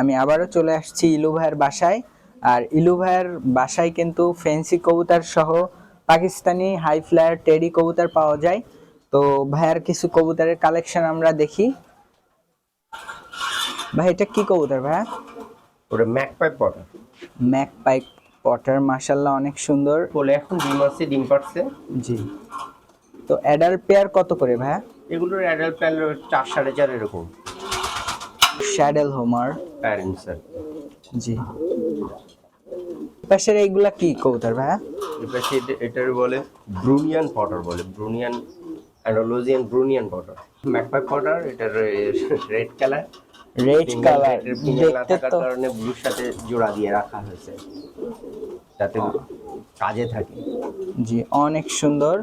আমি আবারও চলে আসছি ইলু ভাইয়ের বাসায়। আর ইলু ভাইয়ের বাসায় কিন্তু ফেন্সি কবুতর সহ পাকিস্তানি হাই ফ্লায়ার টেডি কবুতর পাওয়া যায়। তো ভাইয়ার কিছু কবুতরের কালেকশন আমরা দেখি। ভাই এটা কি কবুতর ভাইয়া? ওটা magpie pouter magpie pouter মাসাল্লাহ অনেক সুন্দর। বলে এখন ডিম আছে ডিম পাচ্ছে জি। তো অ্যাডাল্ট পেয়ার কত করে ভাইয়া? এগুলোর অ্যাডাল্ট পেয়ার চার সাড়ে চার এরকম। শ্যাডেল হোমার। প্যারেন্টস আর জি। পাশের এইগুলা কি কবুতর ভাইয়া? সেটা- এটার বলে ব্রুনিয়ান পটার বলে Brunner Andalusian Brunner pouter. Magpie pouter এটার রেড কালার। রেড কালার দেখতে থাকার তো। কারণে ব্লুর সাথে জোড়া দিয়ে রাখা হয়েছে। যাতে কাজে থাকে। জি অনেক সুন্দর।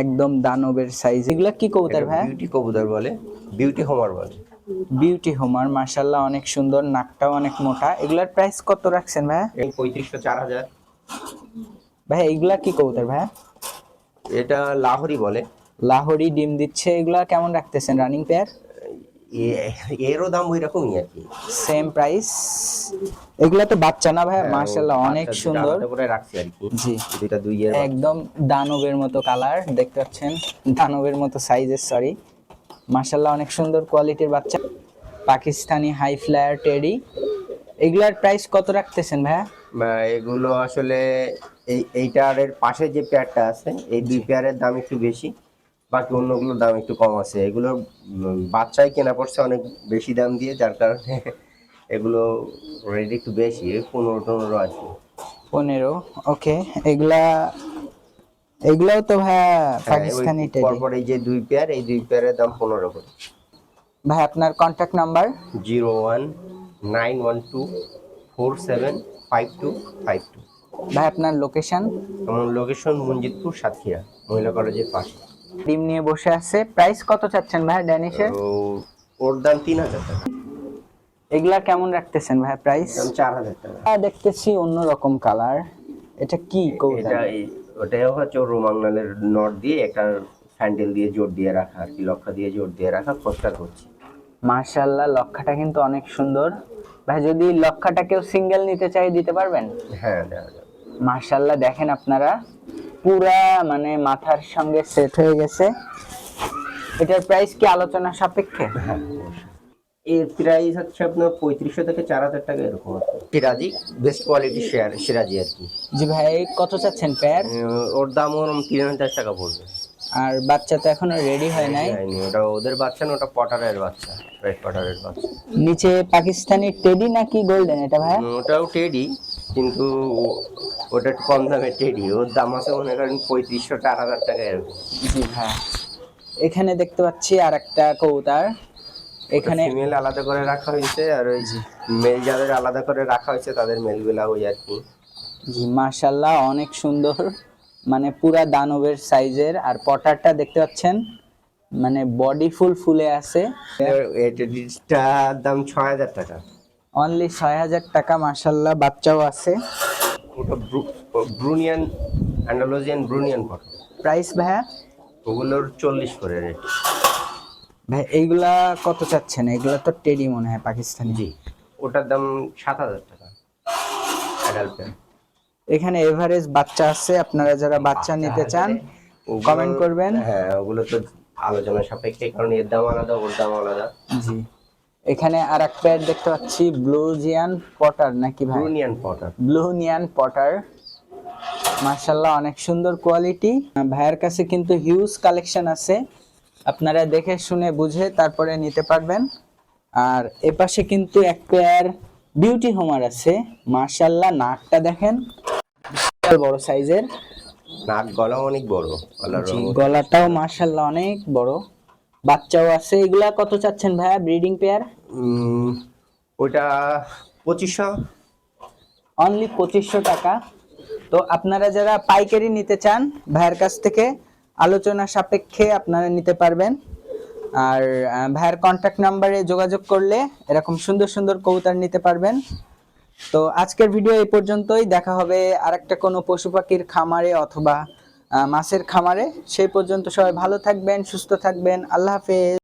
একদম দানবের সাইজ এগুলা কি কবুতর ভাই? বিউটি কবুতর বলে বিউটি হোমার বলে। বিউটি হোমার মাশাল্লাহ অনেক সুন্দর নাকটাও অনেক মোটা। এগুলার প্রাইস কত রাখছেন ভাই? এই পঁয়ত্রিশশো চার হাজার। ভাই এগুলা কি কবুতর ভাই? এটা লাহোরি বলে। লাহোরি ডিম দিচ্ছে এগুলা কেমন রাখতেছেন রানিং পেয়ার এরও দাম ওই রকমই আর কি। সেম প্রাইস এগুলা তো বাচ্চা না ভাই হ্যাঁ, অনেক সুন্দর। করে রাখছি আর কি। জি। দুইটা দুই এর একদম দানবের মতো কালার দেখতে পাচ্ছেন? দানবের মতো সাইজের সরি মাশাল্লাহ অনেক সুন্দর কোয়ালিটির বাচ্চা। পাকিস্তানি হাই ফ্লায়ার টেডি এগুলার প্রাইস কত রাখতেছেন ভাইয়া? এগুলো আসলে এই এইটার পাশে যে পেয়ারটা আছে এই দুই পেয়ারের দাম একটু বেশি। বাকি অন্যগুলোর দাম একটু কম আছে। এগুলো উম, বাচ্চাই কেনা পড়ছে অনেক বেশি দাম দিয়ে যার কারণে এগুলো রেট একটু বেশি পনেরো টনেরো আর কি। পনেরো ওকে। এগুলা এগুলাও তো ভাইয়া হ্যাঁ, পাকিস্তানি পরপর এই যে দুই পেয়ার এই দুই পেয়ারের দাম পনেরো করে। ভাই আপনার contact number zero one nine one two four seven five two five two. ভাই আপনার লোকেশন আমার লোকেশন মঞ্জিতপুর সাতক্ষীরা মহিলা কলেজের পাশে। ডিম নিয়ে বসে আছে। প্রাইস কত চাচ্ছেন ভাই ড্যানিশের? ওর দাম তিন হাজার টাকা। এগুলা কেমন রাখতেছেন ভাই প্রাইস চার হাজার টাকা। দেখতেছি অন্যরকম কালার এটা কি এটা এই- ওটাও হচ্ছে রোমাংনালের নট দিয়ে একটা স্যান্ডেল দিয়ে জোর দিয়ে রাখা আর কি লক্ষা দিয়ে জোর দিয়ে রাখা খোঁজটা করছি। মার্শাল্লাহ লক্ষাটা কিন্তু অনেক সুন্দর। ভাই যদি লক্ষাটা কেউ সিঙ্গেল নিতে চাই দিতে পারবেন? হ্যাঁ মার্শাল্লাহ দেখেন আপনারা। পুরা মানে মাথার সঙ্গে সেট হয়ে গেছে। এটার প্রাইস কি আলোচনা সাপেক্ষে? হ্যাঁ এর প্রাইস হচ্ছে আপনার পঁয়ত্রিশশো থেকে চার হাজার টাকা এরকম Siraji best quality share Siraji আর কি। জি ভাই কত চাচ্ছেন প্যার ওর দাম ওরম তিন হাজার টাকা পড়বে। আর বাচ্চা তো এখনও রেডি হয় নাই। ওটা ওদের বাচ্চা না ওটা পটারের বাচ্চা রেড পটারের বাচ্চা। নিচে পাকিস্তানি টেডি নাকি গোল্ডেন এটা ভাই? ওটাও টেডি কিন্তু ওটা একটু কম দামের টেডি ওর দাম আছে মনে করেন পঁয়ত্রিশশো চার হাজার টাকা এরকম। জি এখানে দেখতে পাচ্ছি আর একটা কবুতর এখানে ফিমেল আলাদা করে রাখা হয়েছে আর ওই মেল যাদের আলাদা করে রাখা হয়েছে তাদের মেলগুলা ওই আর কি। জি মাশাল্লাহ অনেক সুন্দর। মানে পুরা দানবের সাইজের আর পটারটা দেখতে পাচ্ছেন? মানে বডি ফুল ফুলে আছে। এটার দাম ছয় হাজার টাকা। অনলি ছয় হাজার টাকা মাশাল্লাহ বাচ্চাও আছে। ওটা ব্রু- ব্রুনিয়ান অ্যান্ডালোজিয়ান ব্রুনিয়ান ফটো প্রাইস ভাইয়া? ওগুলোর চল্লিশ করে রেট। ভাই এইগুলা কত চাচ্ছেন? এগুলা তো টেডি মনে হয় পাকিস্তানি। জি ওটার দাম সাত হাজার টাকা অ্যাডাল্ট এখানে এভারেজ বাচ্চা আছে আপনারা যারা বাচ্চা নিতে চান কমেন্ট করবেন। হ্যাঁ ওগুলো তো আলোচনা সাপেক্ষে কারণ এর দাম আলাদা ওর দাম আলাদা। জি। এখানে আর এক প্যাড দেখতে পাচ্ছি ব্লুজিয়ান পটার নাকি ভাই? ব্রুনিয়ান পটার ব্লু নিয়ান পটার মার্শাল্লাহ অনেক সুন্দর কোয়ালিটি ভাইয়ের কাছে কিন্তু হিউজ কালেকশন আছে। আপনারা দেখে শুনে বুঝে তারপরে নিতে পারবেন। আর এপাশে কিন্তু এক পেয়ার বিউটি হোমার আছে। মার্শাল্লাহ নাকটা দেখেন। বিশাল বড় সাইজের নাক গলা অনেক বড় গলাটাও মার্শাল্লাহ অনেক বড়। বাচ্চাও আছে এগুলা কত চাচ্ছেন ভাইয়া ব্রিডিং পেয়ার? ওটা পঁচিশশো। অনলি পঁচিশশো টাকা। তো আপনারা যারা পাইকারি নিতে চান ভাইয়ের কাছ থেকে আলোচনা সাপেক্ষে আপনারা নিতে পারবেন। আর ভাইয়ের কন্ট্যাক্ট নাম্বারে যোগাযোগ করলে এরকম সুন্দর সুন্দর কবুতর নিতে পারবেন। তো আজকের ভিডিও এই পর্যন্তই। দেখা হবে আরেকটা কোনো পশু পাখির খামারে অথবা মাছের খামারে। সেই পর্যন্ত সবাই ভালো থাকবেন সুস্থ থাকবেন। আল্লাহ হাফেজ।